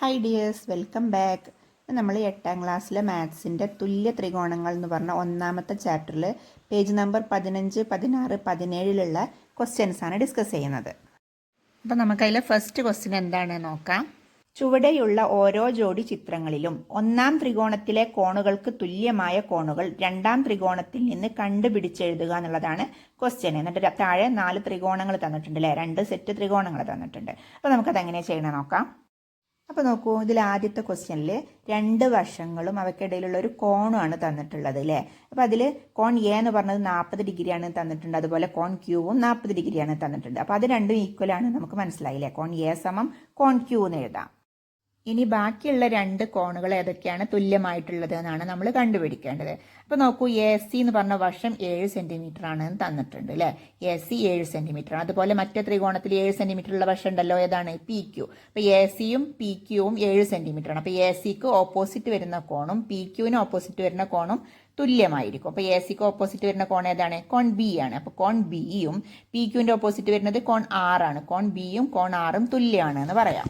Hi dears welcome back നമ്മൾ എട്ടാം ക്ലാസ്സിലെ മാത്സിന്റെ തുല്യ ത്രികോണങ്ങൾ എന്ന് പറഞ്ഞ ഒന്നാമത്തെ ചാപ്റ്ററിൽ പേജ് നമ്പർ പതിനഞ്ച് പതിനാറ് പതിനേഴിലുള്ള ക്വസ്റ്റ്യൻസ് ആണ് ഡിസ്കസ് ചെയ്യുന്നത്. അപ്പോൾ നമുക്കതിലെ ഫസ്റ്റ് ക്വസ്റ്റ്യൻ എന്താണ് നോക്കാം. ചുവടെയുള്ള ഓരോ ജോഡി ചിത്രങ്ങളിലും ഒന്നാം ത്രികോണത്തിലെ കോണുകൾക്ക് തുല്യമായ കോണുകൾ രണ്ടാം ത്രികോണത്തിൽ നിന്ന് കണ്ടുപിടിച്ചെഴുതുക എന്നുള്ളതാണ് ക്വസ്റ്റ്യൻ എന്നിട്ട് താഴെ നാല് ത്രികോണങ്ങൾ തന്നിട്ടുണ്ട് അല്ലേ രണ്ട് സെറ്റ് ത്രികോണങ്ങൾ തന്നിട്ടുണ്ട്. അപ്പോൾ നമുക്കത് എങ്ങനെ ചെയ്യണം നോക്കാം. അപ്പോൾ നോക്കൂ ഇതിൽ ആദ്യത്തെ ക്വസ്റ്റ്യനിൽ രണ്ട് വശങ്ങളും അവയ്ക്കിടയിലുള്ള ഒരു കോണുമാണ് തന്നിട്ടുള്ളത് അല്ലേ അപ്പോൾ അതിൽ കോൺ എ എന്ന് പറഞ്ഞത് നാൽപ്പത് ഡിഗ്രിയാണ് തന്നിട്ടുണ്ട്. അതുപോലെ കോൺ ക്യൂവും നാൽപ്പത് ഡിഗ്രിയാണ് തന്നിട്ടുണ്ട്. അപ്പോൾ അത് രണ്ടും ഈക്വൽ ആണ്. നമുക്ക് മനസ്സിലായില്ലേ? കോൺ എ സമം കോൺ ക്യൂ എന്ന് എഴുതാം. ഇനി ബാക്കിയുള്ള രണ്ട് കോണുകൾ ഏതൊക്കെയാണ് തുല്യമായിട്ടുള്ളത് എന്നാണ് നമ്മൾ കണ്ടുപിടിക്കേണ്ടത്. അപ്പോൾ നോക്കൂ എ സി എന്ന് പറഞ്ഞ വശം ഏഴ് സെന്റിമീറ്റർ ആണ് തന്നിട്ടുണ്ട് അല്ലേ എ സി ഏഴ് സെന്റിമീറ്റർ ആണ്. അതുപോലെ മറ്റേ ത്രികോണത്തിൽ ഏഴ് സെന്റിമീറ്റർ ഉള്ള വശം ഉണ്ടല്ലോ ഏതാണ്? പി ക്യു അപ്പോൾ എ സിയും പി ക്യൂവും ഏഴ് സെന്റിമീറ്റർ ആണ്. അപ്പോൾ എ സിക്ക് ഓപ്പോസിറ്റ് വരുന്ന കോണും പി ക്യൂവിന് ഓപ്പോസിറ്റ് വരുന്ന കോണും തുല്യമായിരിക്കും. അപ്പോൾ എ സിക്ക് ഓപ്പോസിറ്റ് വരുന്ന കോൺ ഏതാണ്? കോൺ ബി ആണ്. അപ്പോൾ കോൺ ബിയും പി ക്യുവിന്റെ ഓപ്പോസിറ്റ് വരുന്നത് കോൺ ആറാണ് കോൺ ബിയും കോൺ ആറും തുല്യമാണ് എന്ന് പറയാം.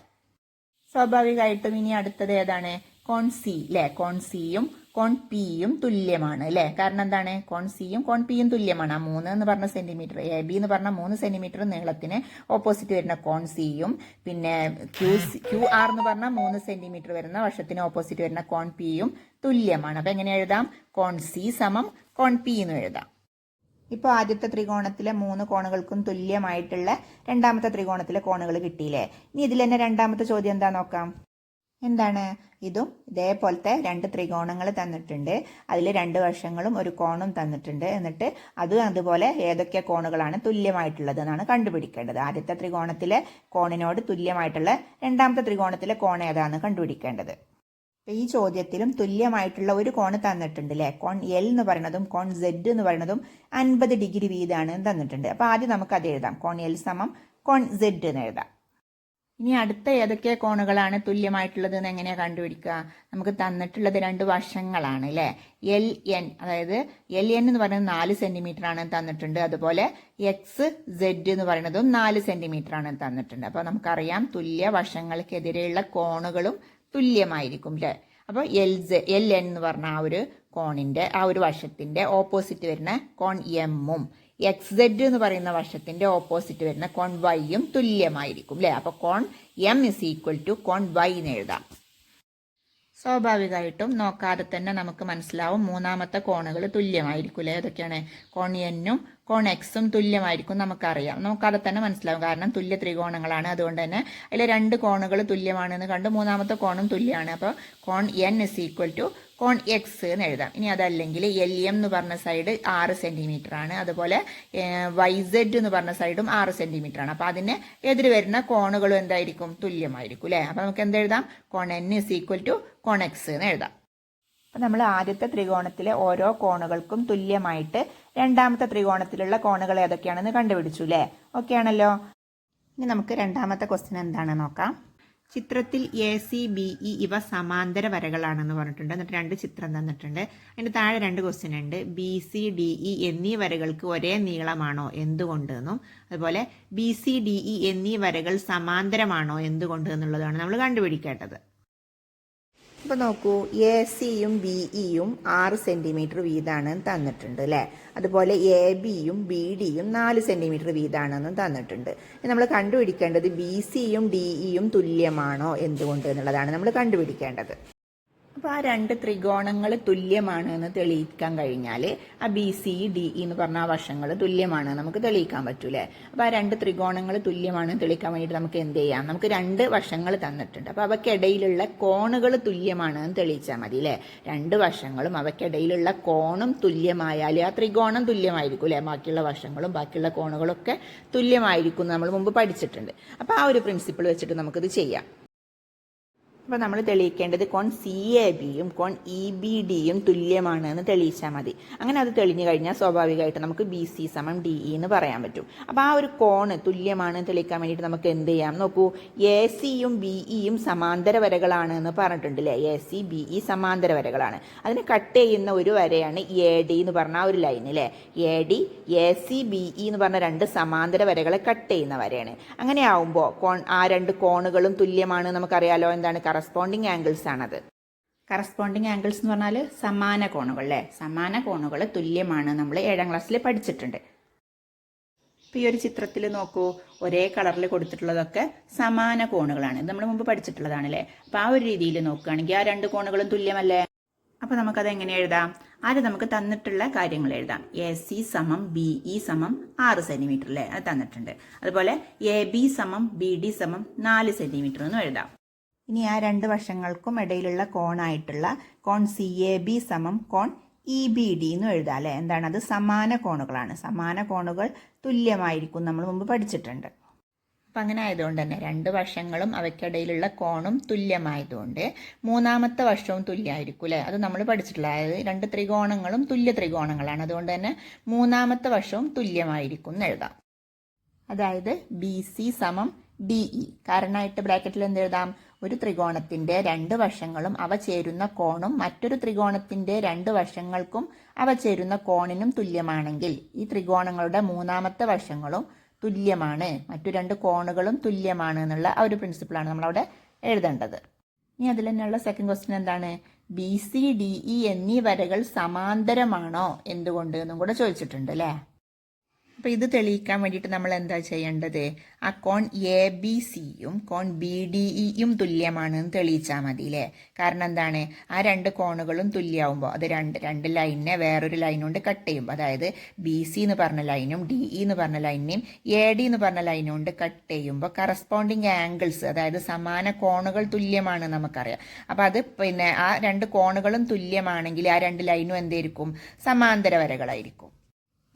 സ്വാഭാവികമായിട്ടും ഇനി അടുത്തത് ഏതാണ്? കോൺ സി അല്ലെ കോൺ സിയും കോൺ പിയും തുല്യമാണ് അല്ലെ കാരണം എന്താണ്? കോൺ സിയും കോൺ പിയും തുല്യമാണ്. ആ മൂന്ന് എന്ന് പറഞ്ഞ സെന്റിമീറ്റർ എ ബി എന്ന് പറഞ്ഞ മൂന്ന് സെന്റിമീറ്റർ നീളത്തിന് ഓപ്പോസിറ്റ് വരുന്ന കോൺ സിയും പിന്നെ ക്യൂ ക്യൂ ആർ എന്ന് പറഞ്ഞ മൂന്ന് സെന്റിമീറ്റർ വരുന്ന വശത്തിന് ഓപ്പോസിറ്റ് വരുന്ന കോൺ പിയും തുല്യമാണ്. അപ്പൊ എങ്ങനെ എഴുതാം? കോൺ സി സമം കോൺ പി എന്ന് എഴുതാം. ഇപ്പോൾ ആദ്യത്തെ ത്രികോണത്തിലെ മൂന്ന് കോണുകൾക്കും തുല്യമായിട്ടുള്ള രണ്ടാമത്തെ ത്രികോണത്തിലെ കോണുകൾ കിട്ടിയില്ലേ? ഇനി ഇതിൽ തന്നെ രണ്ടാമത്തെ ചോദ്യം എന്താ നോക്കാം? എന്താണ്? ഇതും ഇതേപോലത്തെ രണ്ട് ത്രികോണങ്ങൾ തന്നിട്ടുണ്ട്. അതിൽ രണ്ട് വശങ്ങളും ഒരു കോണും തന്നിട്ടുണ്ട്. എന്നിട്ട് അത് അതുപോലെ ഏതൊക്കെ കോണുകളാണ് തുല്യമായിട്ടുള്ളത് എന്നാണ് കണ്ടുപിടിക്കേണ്ടത്. ആദ്യത്തെ ത്രികോണത്തിലെ കോണിനോട് തുല്യമായിട്ടുള്ള രണ്ടാമത്തെ ത്രികോണത്തിലെ കോൺ ഏതാണെന്ന് കണ്ടുപിടിക്കേണ്ടത്. ഈ ചോദ്യത്തിലും തുല്യമായിട്ടുള്ള ഒരു കോണ് തന്നിട്ടുണ്ട് അല്ലേ കോൺ എൽ എന്ന് പറയുന്നതും കോൺ സെഡ് എന്ന് പറയുന്നതും അൻപത് ഡിഗ്രി വീതാണ് തന്നിട്ടുണ്ട്. അപ്പോൾ ആദ്യം നമുക്ക് അത് എഴുതാം. കോൺ എൽ സമം കോൺ സെഡ് എന്ന് എഴുതാം. ഇനി അടുത്ത ഏതൊക്കെ കോണുകളാണ് തുല്യമായിട്ടുള്ളത് എന്ന് എങ്ങനെയാണ് കണ്ടുപിടിക്കുക? നമുക്ക് തന്നിട്ടുള്ളത് രണ്ട് വശങ്ങളാണ് അല്ലേ? എൽ എൻ അതായത് എൽ എൻ എന്ന് പറയുന്നത് നാല് സെന്റിമീറ്റർ ആണ് തന്നിട്ടുണ്ട്. അതുപോലെ എക്സ് സെഡ് എന്ന് പറയുന്നതും നാല് സെന്റിമീറ്റർ ആണ് തന്നിട്ടുണ്ട്. അപ്പോൾ നമുക്കറിയാം തുല്യ വശങ്ങൾക്കെതിരെയുള്ള കോണുകളും തുല്യമായിരിക്കും അല്ലേ അപ്പോൾ എൽ എൽ എൻ എന്ന് പറഞ്ഞ ആ ഒരു കോണിന്റെ ആ ഒരു വശത്തിന്റെ ഓപ്പോസിറ്റ് വരുന്ന കോൺ എമ്മും എക്സ് സെഡ് എന്ന് പറയുന്ന വശത്തിന്റെ ഓപ്പോസിറ്റ് വരുന്ന കോൺ വൈയും തുല്യമായിരിക്കും അല്ലേ അപ്പോൾ കോൺ എം ഇസ് ഈക്വൽ ടു കോൺ വൈ എന്ന് എഴുതാം. സ്വാഭാവികമായിട്ടും നോക്കാതെ തന്നെ നമുക്ക് മനസ്സിലാവും മൂന്നാമത്തെ കോണുകൾ തുല്യമായിരിക്കും അല്ലേ ഏതൊക്കെയാണ്? കോൺ എന്നും കോൺ എക്സും തുല്യമായിരിക്കും നമുക്കറിയാം. നമുക്കത് തന്നെ മനസ്സിലാവും. കാരണം തുല്യ ത്രികോണങ്ങളാണ്. അതുകൊണ്ട് തന്നെ അതിലെ രണ്ട് കോണുകൾ തുല്യമാണെന്ന് കണ്ട്. മൂന്നാമത്തെ കോണും തുല്യമാണ്. അപ്പോൾ കോൺ എൻ ഇസ് ഈക്വൽ ടു കോൺ എക്സ് എന്ന് എഴുതാം. ഇനി അതല്ലെങ്കിൽ എൽ എം എന്ന് പറഞ്ഞ സൈഡ് ആറ് സെന്റിമീറ്റർ ആണ്. അതുപോലെ വൈ സെഡ് എന്ന് പറഞ്ഞ സൈഡും ആറ് സെന്റിമീറ്റർ ആണ്. അപ്പോൾ അതിന് എതിര് വരുന്ന കോണുകളും എന്തായിരിക്കും? തുല്യമായിരിക്കും അല്ലേ? അപ്പോൾ നമുക്ക് എന്ത് എഴുതാം? കോൺ എൻ ഇസ് ഈക്വൽ ടു കോൺ എക്സ് എന്ന് എഴുതാം. അപ്പം നമ്മൾ ആദ്യത്തെ ത്രികോണത്തിലെ ഓരോ കോണുകൾക്കും തുല്യമായിട്ട് രണ്ടാമത്തെ ത്രികോണത്തിലുള്ള കോണുകൾ ഏതൊക്കെയാണെന്ന് കണ്ടുപിടിച്ചു അല്ലേ ഓക്കെ ആണല്ലോ. ഇനി നമുക്ക് രണ്ടാമത്തെ ക്വസ്റ്റ്യൻ എന്താണെന്ന് നോക്കാം. ചിത്രത്തിൽ എ സി ബി ഇ ഇവ സമാന്തര വരകളാണെന്ന് പറഞ്ഞിട്ടുണ്ട്. എന്നിട്ട് രണ്ട് ചിത്രം തന്നിട്ടുണ്ട്. അതിന്റെ താഴെ രണ്ട് ക്വസ്റ്റ്യൻ ഉണ്ട്. ബി സി ഡി ഇ എന്നീ വരകൾക്ക് ഒരേ നീളമാണോ? എന്തുകൊണ്ട് എന്നും അതുപോലെ ബി സി ഡി ഇ എന്നീ വരകൾ സമാന്തരമാണോ? എന്തുകൊണ്ട് എന്നുള്ളതാണ് നമ്മൾ കണ്ടുപിടിക്കേണ്ടത്. ഇപ്പൊ നോക്കൂ എ സിയും ബി ഇയും ആറ് സെന്റിമീറ്റർ വീതാണ് തന്നിട്ടുണ്ട് അല്ലെ അതുപോലെ എ ബിയും ബി ഡിയും നാല് സെന്റിമീറ്റർ വീതാണെന്നും തന്നിട്ടുണ്ട്. നമ്മൾ കണ്ടുപിടിക്കേണ്ടത് ബി സിയും ഡി ഇയും തുല്യമാണോ എന്തുകൊണ്ട് എന്നുള്ളതാണ് നമ്മൾ കണ്ടുപിടിക്കേണ്ടത്. അപ്പോൾ ആ രണ്ട് ത്രികോണങ്ങൾ തുല്യമാണ് എന്ന് തെളിയിക്കാൻ കഴിഞ്ഞാൽ ആ ബി സി ഡി ഇ എന്ന് പറഞ്ഞ ആ വശങ്ങൾ തുല്യമാണ് നമുക്ക് തെളിയിക്കാൻ പറ്റൂലേ? അപ്പോൾ ആ രണ്ട് ത്രികോണങ്ങൾ തുല്യമാണ് തെളിയിക്കാൻ വേണ്ടിയിട്ട് നമുക്ക് എന്ത് ചെയ്യാം? നമുക്ക് രണ്ട് വശങ്ങൾ തന്നിട്ടുണ്ട്. അപ്പോൾ അവയ്ക്കിടയിലുള്ള കോണുകൾ തുല്യമാണ് എന്ന് തെളിയിച്ചാൽ മതി അല്ലേ? രണ്ട് വശങ്ങളും അവയ്ക്കിടയിലുള്ള കോണും തുല്യമായാൽ ആ ത്രികോണം തുല്യമായിരിക്കും അല്ലേ? ബാക്കിയുള്ള വശങ്ങളും ബാക്കിയുള്ള കോണുകളൊക്കെ തുല്യമായിരിക്കും നമ്മൾ മുമ്പ് പഠിച്ചിട്ടുണ്ട്. അപ്പോൾ ആ ഒരു പ്രിൻസിപ്പിൾ വെച്ചിട്ട് നമുക്കിത് ചെയ്യാം. അപ്പോൾ നമ്മൾ തെളിയിക്കേണ്ടത് കോൺ സി എ ബിയും കോൺ ഇ ബി ഡിയും തുല്യമാണ് എന്ന് തെളിയിച്ചാൽ മതി. അങ്ങനെ അത് തെളിഞ്ഞു കഴിഞ്ഞാൽ സ്വാഭാവികമായിട്ട് നമുക്ക് ബി സി സമം ഡി ഇ എന്ന് പറയാൻ പറ്റും. അപ്പോൾ ആ ഒരു കോണ് തുല്യമാണ് തെളിയിക്കാൻ വേണ്ടിയിട്ട് നമുക്ക് എന്ത് ചെയ്യാം? നോക്കൂ എ സിയും ബി ഇയും സമാന്തര വരകളാണ് എന്ന് പറഞ്ഞിട്ടുണ്ട് അല്ലേ എ സി ബി ഇ സമാന്തര വരകളാണ്. അതിനെ കട്ട് ചെയ്യുന്ന ഒരു വരയാണ് എ ഡി എന്ന് പറഞ്ഞ ആ ഒരു ലൈൻ അല്ലേ A D A C B E എന്ന് പറഞ്ഞ രണ്ട് സമാന്തര വരകളെ കട്ട് ചെയ്യുന്ന വരയാണ്. അങ്ങനെ ആവുമ്പോൾ കോൺ ആ രണ്ട് കോണുകളും തുല്യമാണ് നമുക്കറിയാലോ. എന്താണ്? കറ കറസ്പോണ്ടിങ് ആംഗിൾസ് ആണത്. കറസ്പോണ്ടിങ് ആംഗിൾസ് എന്ന് പറഞ്ഞാൽ സമാന കോണുകൾ അല്ലേ? സമാന കോണുകൾ തുല്യമാണ് നമ്മൾ ഏഴാം ക്ലാസ്സിൽ പഠിച്ചിട്ടുണ്ട്. ഇപ്പോൾ ഈ ഒരു ചിത്രത്തിൽ നോക്കൂ ഒരേ കളറിൽ കൊടുത്തിട്ടുള്ളതൊക്കെ സമാന കോണുകളാണ്. നമ്മൾ മുമ്പ് പഠിച്ചിട്ടുള്ളതാണ് അല്ലേ? അപ്പോൾ ആ ഒരു രീതിയിൽ നോക്കുകയാണെങ്കിൽ ആ രണ്ട് കോണുകളും തുല്യമല്ലേ? അപ്പോൾ നമുക്കത് എങ്ങനെ എഴുതാം? ആദ്യം നമുക്ക് തന്നിട്ടുള്ള കാര്യങ്ങൾ എഴുതാം. എ സി സമം ബി ഇ സമം ആറ് സെന്റിമീറ്റർ അല്ലേ? അത് തന്നിട്ടുണ്ട്. അതുപോലെ എ ബി സമം ബി ഡി സമം നാല് സെന്റിമീറ്റർ എന്നും എഴുതാം. ഇനി ആ രണ്ട് വശങ്ങൾക്കും ഇടയിലുള്ള കോണായിട്ടുള്ള കോൺ സി എ ബി സമം കോൺ ഇ ബി ഡി എന്ന് എഴുതാം അല്ലേ? എന്താണ്? അത് സമാന കോണുകളാണ്. സമാന കോണുകൾ തുല്യമായിരിക്കും നമ്മൾ മുമ്പ് പഠിച്ചിട്ടുണ്ട്. അപ്പം അങ്ങനെ ആയതുകൊണ്ട് തന്നെ രണ്ട് വശങ്ങളും അവയ്ക്കിടയിലുള്ള കോണും തുല്യമായതുകൊണ്ട് മൂന്നാമത്തെ വശവും തുല്യമായിരിക്കും അല്ലേ? അത് നമ്മൾ പഠിച്ചിട്ടുള്ള അതായത് രണ്ട് ത്രികോണങ്ങളും തുല്യ ത്രികോണങ്ങളാണ്. അതുകൊണ്ട് തന്നെ മൂന്നാമത്തെ വശവും തുല്യമായിരിക്കും എന്ന് എഴുതാം. അതായത് ബി സി സമം ഡി ഇ കാരണമായിട്ട് ബ്രാക്കറ്റിൽ എന്ത് എഴുതാം? ഒരു ത്രികോണത്തിന്റെ രണ്ട് വശങ്ങളും അവ ചേരുന്ന കോണും മറ്റൊരു ത്രികോണത്തിന്റെ രണ്ട് വശങ്ങൾക്കും അവ ചേരുന്ന കോണിനും തുല്യമാണെങ്കിൽ ഈ ത്രികോണങ്ങളുടെ മൂന്നാമത്തെ വശങ്ങളും തുല്യമാണ്. മറ്റു രണ്ട് കോണുകളും തുല്യമാണ് എന്നുള്ള ആ ഒരു പ്രിൻസിപ്പിളാണ് നമ്മളവിടെ എഴുതേണ്ടത്. ഇനി അതിൽ തന്നെയുള്ള സെക്കൻഡ് ക്വസ്റ്റ്യൻ എന്താണ്? ബി സി ഡി ഇ എന്നീ വരകൾ സമാന്തരമാണോ എന്തുകൊണ്ട് എന്നും കൂടെ ചോദിച്ചിട്ടുണ്ട് അല്ലേ? അപ്പോൾ ഇത് തെളിയിക്കാൻ വേണ്ടിയിട്ട് നമ്മൾ എന്താ ചെയ്യേണ്ടത്? ആ കോൺ എ ബി സിയും കോൺ ബി ഡി ഇയും തുല്യമാണെന്ന് തെളിയിച്ചാൽ മതി അല്ലേ കാരണം എന്താണ്? ആ രണ്ട് കോണുകളും തുല്യമാകുമ്പോൾ അത് രണ്ട് രണ്ട് ലൈനിനെ വേറൊരു ലൈൻ കൊണ്ട് കട്ട് ചെയ്യുമ്പോൾ അതായത് ബി സി എന്ന് പറഞ്ഞ ലൈനും ഡി ഇ എന്ന് പറഞ്ഞ ലൈനിനെയും എ ഡി എന്ന് പറഞ്ഞ ലൈനും കൊണ്ട് കട്ട് ചെയ്യുമ്പോൾ കറസ്പോണ്ടിങ് ആംഗിൾസ് അതായത് സമാന കോണുകൾ തുല്യമാണ് നമുക്കറിയാം. അപ്പോൾ അത് പിന്നെ ആ രണ്ട് കോണുകളും തുല്യമാണെങ്കിൽ ആ രണ്ട് ലൈനും എന്തായിരിക്കും സമാന്തര വരകളായിരിക്കും.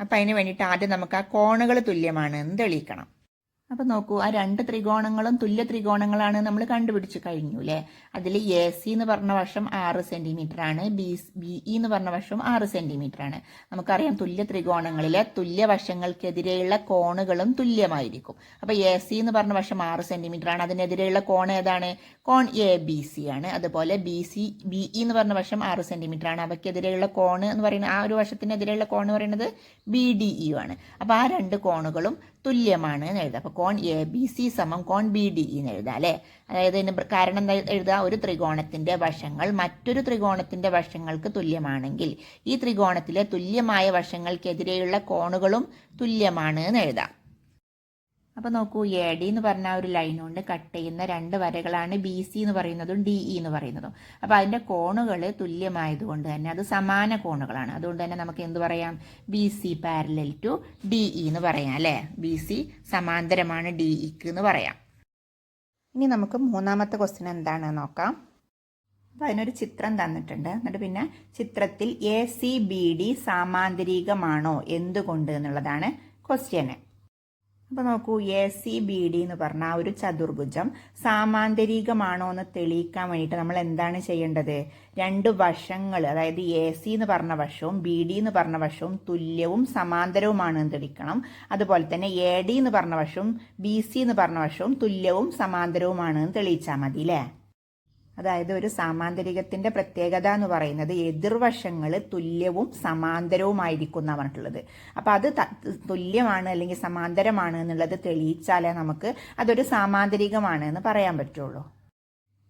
അപ്പം അതിന് വേണ്ടിയിട്ട് ആദ്യം നമുക്ക് ആ കോണുകൾ തുല്യമാണ്. എന്ന് തെളിയിക്കണം അപ്പം നോക്കൂ ആ രണ്ട് ത്രികോണങ്ങളും തുല്യ ത്രികോണങ്ങളാണ് നമ്മൾ കണ്ടുപിടിച്ചു കഴിഞ്ഞു അല്ലേ അതിൽ എ സി എന്ന് പറഞ്ഞ വശം ആറ് സെന്റിമീറ്റർ ആണ് ബി ബി ഇ എന്ന് പറഞ്ഞ വശം ആറ് സെന്റിമീറ്റർ ആണ്. നമുക്കറിയാം തുല്യ ത്രികോണങ്ങളിലെ തുല്യ വശങ്ങൾക്കെതിരെയുള്ള കോണുകളും തുല്യമായിരിക്കും. അപ്പോൾ എ സി എന്ന് പറഞ്ഞ വശം ആറ് സെന്റിമീറ്റർ ആണ് അതിനെതിരെയുള്ള കോൺ ഏതാണ്? കോൺ എ ബി സി ആണ്. അതുപോലെ ബി സി ബി ഇ എന്ന് പറഞ്ഞ വശം ആറ് സെന്റിമീറ്റർ ആണ്. അവയ്ക്കെതിരെയുള്ള കോൺ എന്ന് പറയുന്നത് ആ ഒരു വശത്തിനെതിരെയുള്ള കോൺ എന്ന് പറയുന്നത് ബി ഡി ഇ ആണ് അപ്പോൾ ആ രണ്ട് കോണുകളും തുല്യമാണ് എന്ന് എഴുതാം. അപ്പോൾ കോൺ എ ബി സി സമം കോൺ ബി ഡി എന്ന് എഴുതാം അല്ലേ? അതായത് ഇതിന് കാരണം എഴുതുക ഒരു ത്രികോണത്തിന്റെ വശങ്ങൾ മറ്റൊരു ത്രികോണത്തിന്റെ വശങ്ങൾക്ക് തുല്യമാണെങ്കിൽ ഈ ത്രികോണത്തിലെ തുല്യമായ വശങ്ങൾക്കെതിരെയുള്ള കോണുകളും തുല്യമാണ് എന്ന് എഴുതാം. അപ്പോൾ നോക്കൂ എ ഡി എന്ന് പറഞ്ഞ ഒരു ലൈൻ കൊണ്ട് കട്ട് ചെയ്യുന്ന രണ്ട് വരകളാണ് ബി സി എന്ന് പറയുന്നതും ഡി ഇ എന്ന് പറയുന്നതും. അപ്പോൾ അതിന്റെ കോണുകൾ തുല്യമായതുകൊണ്ട് തന്നെ അത് സമാന കോണുകളാണ്. അതുകൊണ്ട് തന്നെ നമുക്ക് എന്ത് പറയാം? B C parallel to D E എന്ന് പറയാം അല്ലേ? ബി സി സമാന്തരമാണ് ഡി ഇക്ക് എന്ന് പറയാം. ഇനി നമുക്ക് മൂന്നാമത്തെ ക്വസ്റ്റ്യൻ എന്താണെന്ന് നോക്കാം. അപ്പോൾ അതിനൊരു ചിത്രം തന്നിട്ടുണ്ട്. എന്നിട്ട് പിന്നെ ചിത്രത്തിൽ എ സി ബി ഡി സാമാന്തരികമാണോ? എന്തുകൊണ്ട് എന്നുള്ളതാണ് ക്വസ്റ്റ്യന് അപ്പോൾ നോക്കൂ എ സി ബി ഡി എന്ന് പറഞ്ഞ ആ ഒരു ചതുർഭുജം സാമാന്തരികമാണോ എന്ന് തെളിയിക്കാൻ വേണ്ടിയിട്ട് നമ്മൾ എന്താണ് ചെയ്യേണ്ടത്? രണ്ട് വശങ്ങൾ അതായത് എ സി എന്ന് പറഞ്ഞ വശവും ബി ഡി എന്ന് പറഞ്ഞ വശവും തുല്യവും സമാന്തരവുമാണ് എന്ന് തെളിയിക്കണം. അതുപോലെ തന്നെ എ ഡി എന്ന് പറഞ്ഞ വശവും ബി സി എന്ന് പറഞ്ഞ വശവും തുല്യവും സമാന്തരവുമാണ് എന്ന് തെളിയിച്ചാൽ മതി അല്ലേ? അതായത് ഒരു സാമാന്തരികത്തിന്റെ പ്രത്യേകത എന്ന് പറയുന്നത് എതിർവശങ്ങൾ തുല്യവും സമാന്തരവുമായിരിക്കും എന്നാണ് പറഞ്ഞിട്ടുള്ളത്. അപ്പോൾ അത് തുല്യമാണ് അല്ലെങ്കിൽ സമാന്തരമാണ് എന്നുള്ളത് തെളിയിച്ചാലേ നമുക്ക് അതൊരു സാമാന്തരികമാണ് എന്ന് പറയാൻ പറ്റുള്ളൂ.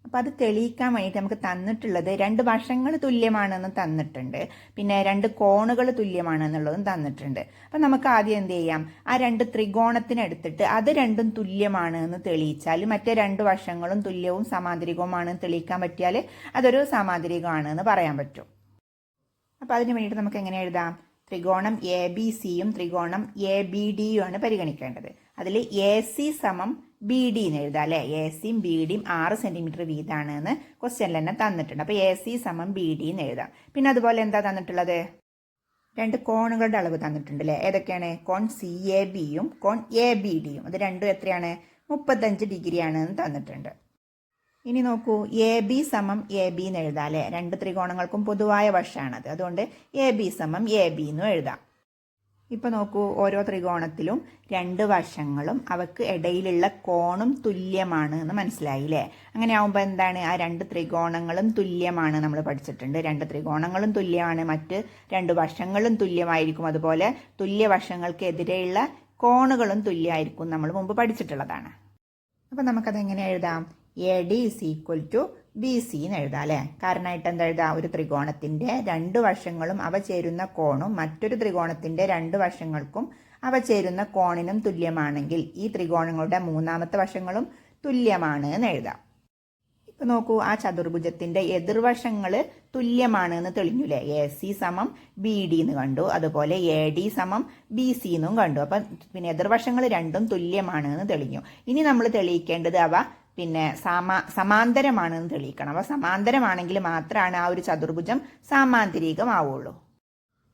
അപ്പം അത് തെളിയിക്കാൻ വേണ്ടിയിട്ട് നമുക്ക് തന്നിട്ടുള്ളത് രണ്ട് വശങ്ങൾ തുല്യമാണെന്ന് തന്നിട്ടുണ്ട്. പിന്നെ രണ്ട് കോണുകൾ തുല്യമാണെന്നുള്ളതും തന്നിട്ടുണ്ട്. അപ്പം നമുക്ക് ആദ്യം എന്ത് ചെയ്യാം? ആ രണ്ട് ത്രികോണത്തിനെടുത്തിട്ട് അത് രണ്ടും തുല്യമാണ് എന്ന് തെളിയിച്ചാൽ മറ്റേ രണ്ട് വശങ്ങളും തുല്യവും സമാന്തരികവുമാണെന്ന് തെളിയിക്കാൻ പറ്റിയാൽ അതൊരു സമാന്തരികമാണ് എന്ന് പറയാൻ പറ്റും. അപ്പം അതിന് വേണ്ടിയിട്ട് നമുക്ക് എങ്ങനെ എഴുതാം? ത്രികോണം എ ബി സിയും ത്രികോണം എ ബി ഡിയും ആണ് പരിഗണിക്കേണ്ടത്. അതിൽ എ സി സമം ബി ഡി എന്ന് എഴുതാം അല്ലേ? എ സിയും ബി ഡിയും ആറ് സെന്റിമീറ്റർ വീതാണ് എന്ന് ക്വസ്റ്റ്യനിൽ തന്നെ തന്നിട്ടുണ്ട്. അപ്പോൾ എ സി സമം ബി ഡി എന്ന് എഴുതാം. പിന്നെ അതുപോലെ എന്താ തന്നിട്ടുള്ളത്? രണ്ട് കോണുകളുടെ അളവ് തന്നിട്ടുണ്ട് അല്ലേ? ഏതൊക്കെയാണ്? കോൺ സി എ ബിയും കോൺ എ ബി ഡിയും അത് രണ്ടും എത്രയാണ്? മുപ്പത്തഞ്ച് ഡിഗ്രിയാണ് എന്ന് തന്നിട്ടുണ്ട്. ഇനി നോക്കൂ. എ ബി സമം എ ബി എന്ന് എഴുതാം അല്ലേ? രണ്ട് ത്രികോണങ്ങൾക്കും പൊതുവായ വശമാണത് അതുകൊണ്ട് എ ബി സമം എ ബി എന്നും എഴുതാം. ഇപ്പൊ നോക്കൂ ഓരോ ത്രികോണത്തിലും രണ്ട് വശങ്ങളും അവക്ക് ഇടയിലുള്ള കോണും തുല്യമാണ് എന്ന് മനസ്സിലായില്ലേ? അങ്ങനെ ആവുമ്പോൾ എന്താണ്? ആ രണ്ട് ത്രികോണങ്ങളും തുല്യമാണ് നമ്മൾ പഠിച്ചിട്ടുണ്ട്. രണ്ട് ത്രികോണങ്ങളും തുല്യമാണ് മറ്റ് രണ്ട് വശങ്ങളും തുല്യമായിരിക്കും. അതുപോലെ തുല്യ വശങ്ങൾക്കെതിരെയുള്ള കോണുകളും തുല്യമായിരിക്കും നമ്മൾ മുമ്പ് പഠിച്ചിട്ടുള്ളതാണ്. അപ്പം നമുക്കത് എങ്ങനെ എഴുതാം? A D is equal to B C എന്ന് എഴുതാം അല്ലേ? കാരണമായിട്ട് എന്താ ഒരു ത്രികോണത്തിന്റെ രണ്ട് വശങ്ങളും അവ ചേരുന്ന കോണും മറ്റൊരു ത്രികോണത്തിന്റെ രണ്ട് വശങ്ങൾക്കും അവ ചേരുന്ന കോണിനും തുല്യമാണെങ്കിൽ ഈ ത്രികോണങ്ങളുടെ മൂന്നാമത്തെ വശങ്ങളും തുല്യമാണ് എന്ന് എഴുതാം. ഇപ്പൊ നോക്കൂ ആ ചതുർഭുജത്തിന്റെ എതിർവശങ്ങൾ തുല്യമാണ് എന്ന് തെളിഞ്ഞുല്ലേ എ സി സമം ബി ഡി എന്ന് കണ്ടു. അതുപോലെ എ ഡി സമം ബി സി എന്നും കണ്ടു. അപ്പൊ പിന്നെ എതിർവശങ്ങൾ രണ്ടും തുല്യമാണ് എന്ന് തെളിഞ്ഞു. ഇനി നമ്മൾ തെളിയിക്കേണ്ടത് അവ പിന്നെ സമാ സമാന്തരമാണെന്ന് തെളിയിക്കണം. അപ്പോൾ സമാന്തരമാണെങ്കിൽ മാത്രമാണ് ആ ഒരു ചതുർഭുജം സാമാന്തരികമാവുള്ളൂ.